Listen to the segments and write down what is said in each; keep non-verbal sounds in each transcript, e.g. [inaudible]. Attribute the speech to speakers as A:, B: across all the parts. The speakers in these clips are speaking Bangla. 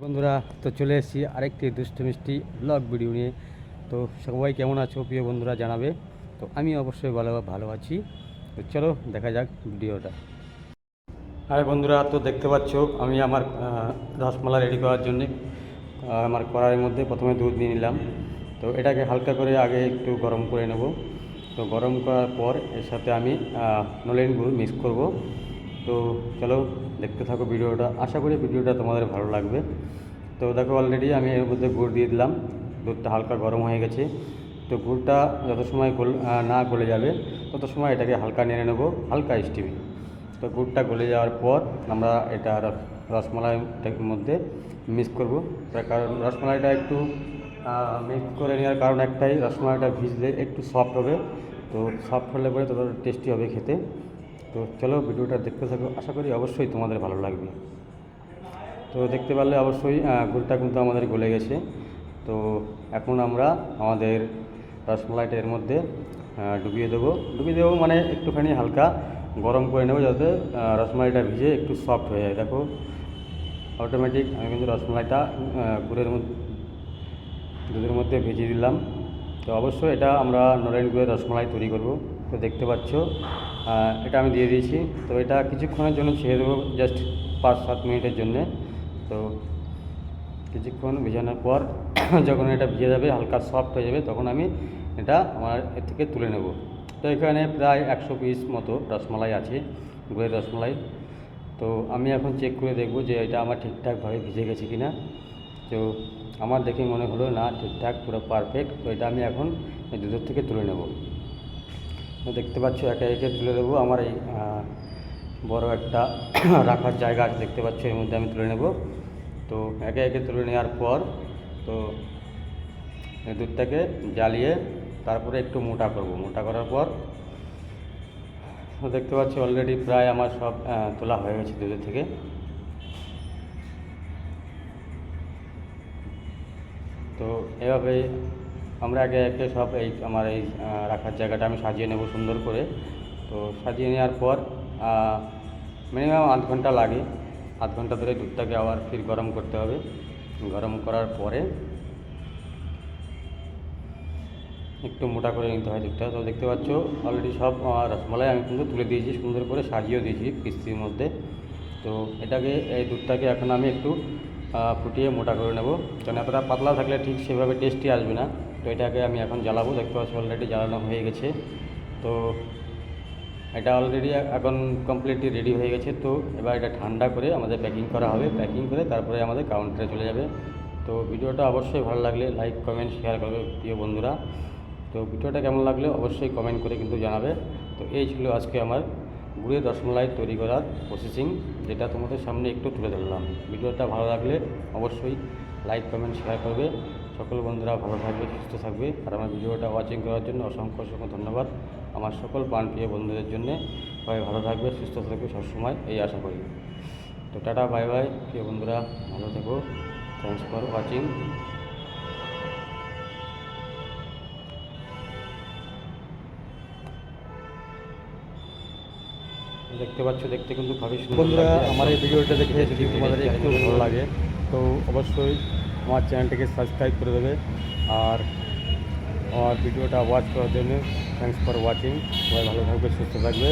A: বন্ধুরা তো চলে এসেছি আরেকটি দুষ্ট মিষ্টি ব্লগ ভিডিও নিয়ে। তো সবাই কেমন আছো? প্রিয় বন্ধুরা জানাবে। তো আমি অবশ্যই ভালো ভালো আছি। তো চলো দেখা যাক ভিডিওটা আর বন্ধুরা তো দেখতে পাচ্ছ আমি আমার আহ, রসমালাই রেডি করার জন্য আমার কড়াইয়ের মধ্যে প্রথমে দুধ নিয়ে নিলাম। তো এটাকে হালকা করে আগে একটু গরম করে নেব। তো গরম করার পর এর সাথে আমি নলেন গুড় মিক্স করব। তো চলো দেখতে থাকো ভিডিওটা। আশা করি ভিডিওটা তোমাদের ভালো লাগবে। তো দেখো অলরেডি আমি এর মধ্যে গুড় দিয়ে দিলাম। দুধটা হালকা গরম হয়ে গেছে। তো গুড়টা যত সময় গোল না গলে যাবে, তত সময় এটাকে হালকা নেড়ে নেব, হালকা স্টিমে তো গুড়টা গলে যাওয়ার পর আমরা এটা রস- রসমালাইটার মধ্যে মিক্স করব। তার কারণ রসমালাইটা একটু মিক্স করে নেওয়ার কারণ একটাই, রসমালাইটা ভিজলে একটু সফট হবে। তো সফট হলে পরে তত টেস্টি হবে খেতে। তো চলো ভিডিওটা দেখতে থাকো। আশা করি অবশ্যই তোমাদের ভালো লাগবে। তো দেখতে পারলে অবশ্যই গুড়টা কিন্তু আমাদের গলে গেছে। তো এখন আমরা আমাদের রসমালাইটা এর মধ্যে ডুবিয়ে দেবো। ডুবিয়ে দেবো মানে একটুখানি হালকা গরম করে নেব যাতে রসমালাইটা ভিজে একটু সফট হয়ে যায়। দেখো অটোমেটিক আমি কিন্তু রসমালাইটা গুড়ের মধ্যে, দুধের মধ্যে ভেজে দিলাম। তো অবশ্যই এটা আমরা নরেন গুড়ের রসমালাই তৈরি করব। তো দেখতে পাচ্ছ এটা আমি দিয়ে দিয়েছি। তো এটা কিছুক্ষণের জন্য ছেড়ে দেবো জাস্ট পাঁচ, সাত মিনিটের জন্যে। তো কিছুক্ষণ ভেজানোর পর [clears throat] যখন এটা ভিজে যাবে, হালকা সফট হয়ে যাবে, তখন আমি এটা আমার এর থেকে তুলে নেব। তো এখানে প্রায় একশো পিস মতো রসমালাই আছে গুড়ের রসমালাই। তো আমি এখন চেক করে দেখব যে এটা আমার ঠিকঠাকভাবে ভিজে গেছে কি না তো আমার দেখে মনে হলো, না, ঠিকঠাক, পুরো পারফেক্ট তো এটা আমি এখন দুধের থেকে তুলে নেব। দেখতে পাচ্ছ, একে একে তুলে দেবো। আমার এই বড় একটা [coughs] রাখার জায়গা আছে, দেখতে পাচ্ছ, এর মধ্যে আমি তুলে নেব। তো একে একে তুলে নেওয়ার পর, তো দুধটাকে জ্বালিয়ে তারপরে একটু মোটা করব। মোটা করার পর দেখতে পাচ্ছি অলরেডি প্রায় আমার সব তোলা হয়ে গেছে দুধের থেকে। তো এভাবে আমরা আগে একে সব এই আমার এই রাখার জায়গাটা আমি সাজিয়ে নেব সুন্দর করে। তো সাজিয়ে নেওয়ার পর মিনিমাম আধ ঘণ্টা লাগে। আধ ঘণ্টা ধরে দুধটাকে আবার ফির গরম করতে হবে। গরম করার পরে একটু মোটা করে নিতে হয় দুধটা। তো দেখতে পাচ্ছ অলরেডি সব রসমালাই আমি কিন্তু তুলে দিয়েছি, সুন্দর করে সাজিয়েও দিয়েছি কিস্তির মধ্যে। তো এটাকে, এই দুধটাকে এখন আমি একটু ফুটিয়ে মোটা করে নেব। কারণ এতটা পাতলা থাকলে ঠিক সেভাবে টেস্টি আসবে না। তো এটাকে আমি এখন জ্বালাবো, দেখতে পাচ্ছি অলরেডি জ্বালানো হয়ে গেছে। তো এটা অলরেডি এখন কমপ্লিটলি রেডি হয়ে গেছে। তো এবার এটা ঠান্ডা করে আমাদের প্যাকিং করা হবে। প্যাকিং করে তারপরে আমাদের কাউন্টারে চলে যাবে। তো ভিডিওটা অবশ্যই ভালো লাগলে লাইক কমেন্ট শেয়ার করবে প্রিয় বন্ধুরা। তো ভিডিওটা কেমন লাগলে অবশ্যই কমেন্ট করে কিন্তু জানাবে। তো এই ছিল আজকে আমার গুড়ের রসমালাই তৈরি করার প্রসেসিং যেটা তোমাদের সামনে একটু তুলে ধরলাম। ভিডিওটা ভালো লাগলে অবশ্যই লাইক কমেন্ট শেয়ার করবে। সকল বন্ধুরা ভালো থাকবে, সুস্থ থাকবে। আর আমার ভিডিওটা ওয়াচিং করার জন্য অসংখ্য অসংখ্য ধন্যবাদ। আমার সকল প্রাণপ্রিয় বন্ধুদের জন্য সবাই ভালো থাকবে, সুস্থ থাকবে সবসময়, এই আশা করি। তো টাটা বাই বাই প্রিয় বন্ধুরা, ভালো থেকো। থ্যাংকস ফর ওয়াচিং দেখতে পাচ্ছ দেখতে কিন্তু খুবই সুন্দর
B: বন্ধুরা আমার এই ভিডিওটা দেখে যদি তোমাদের একটু ভালো লাগে। তো অবশ্যই আমার চ্যানেলটিকে সাবস্ক্রাইব করে দেবে। আর আমার ভিডিওটা ওয়াচ করার জন্য থ্যাংকস ফর ওয়াচিং সবাই ভালো থাকবে সুস্থ থাকবে।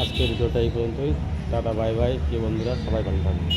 B: আজকের ভিডিওটা এই পর্যন্তই। টাটা বাই বাই কে বন্ধুরা সবাই ভালো থাকবে।